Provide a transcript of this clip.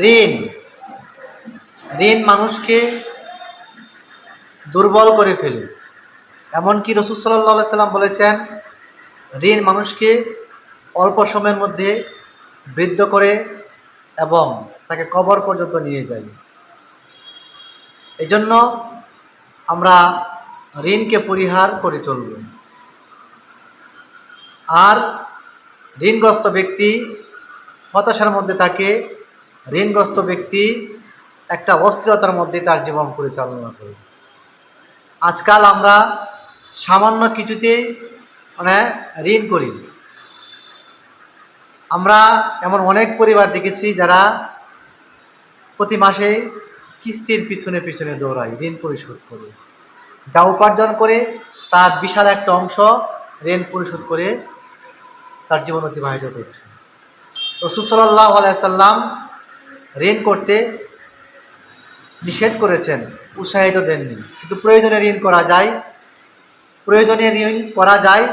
ঋণ। ঋণ মানুষকে দুর্বল করে ফেলে। এমনকি রসুল সাল্লাহ সাল্লাম বলেছেন, ঋণ মানুষকে অল্প সময়ের মধ্যে বৃদ্ধ করে এবং তাকে কবর পর্যন্ত নিয়ে যায়। এই জন্য আমরা ঋণকে পরিহার করে চলব। আর ঋণগ্রস্ত ব্যক্তি হতাশার মধ্যে থাকে ঋণগ্রস্ত ব্যক্তি একটা অস্থিরতার মধ্যে তার জীবন পরিচালনা করে। আজকাল আমরা সামান্য কিছুতে মানে ঋণ করি। আমরা এমন অনেক পরিবার দেখেছি যারা প্রতি মাসে কিস্তির পিছনে পিছনে দৌড়ায়, ঋণ পরিশোধ করে। যা উপার্জন করে তার বিশাল একটা অংশ ঋণ পরিশোধ করে তার জীবন অতিবাহিত করছে। রসুল সাল্লাহ আলাইসাল্লাম ঋণ করতে নিষেধ করেছেন, উৎসাহিত দেননি। কিন্তু প্রয়োজনে ঋণ করা যায়, প্রয়োজনে ঋণ করা যায়।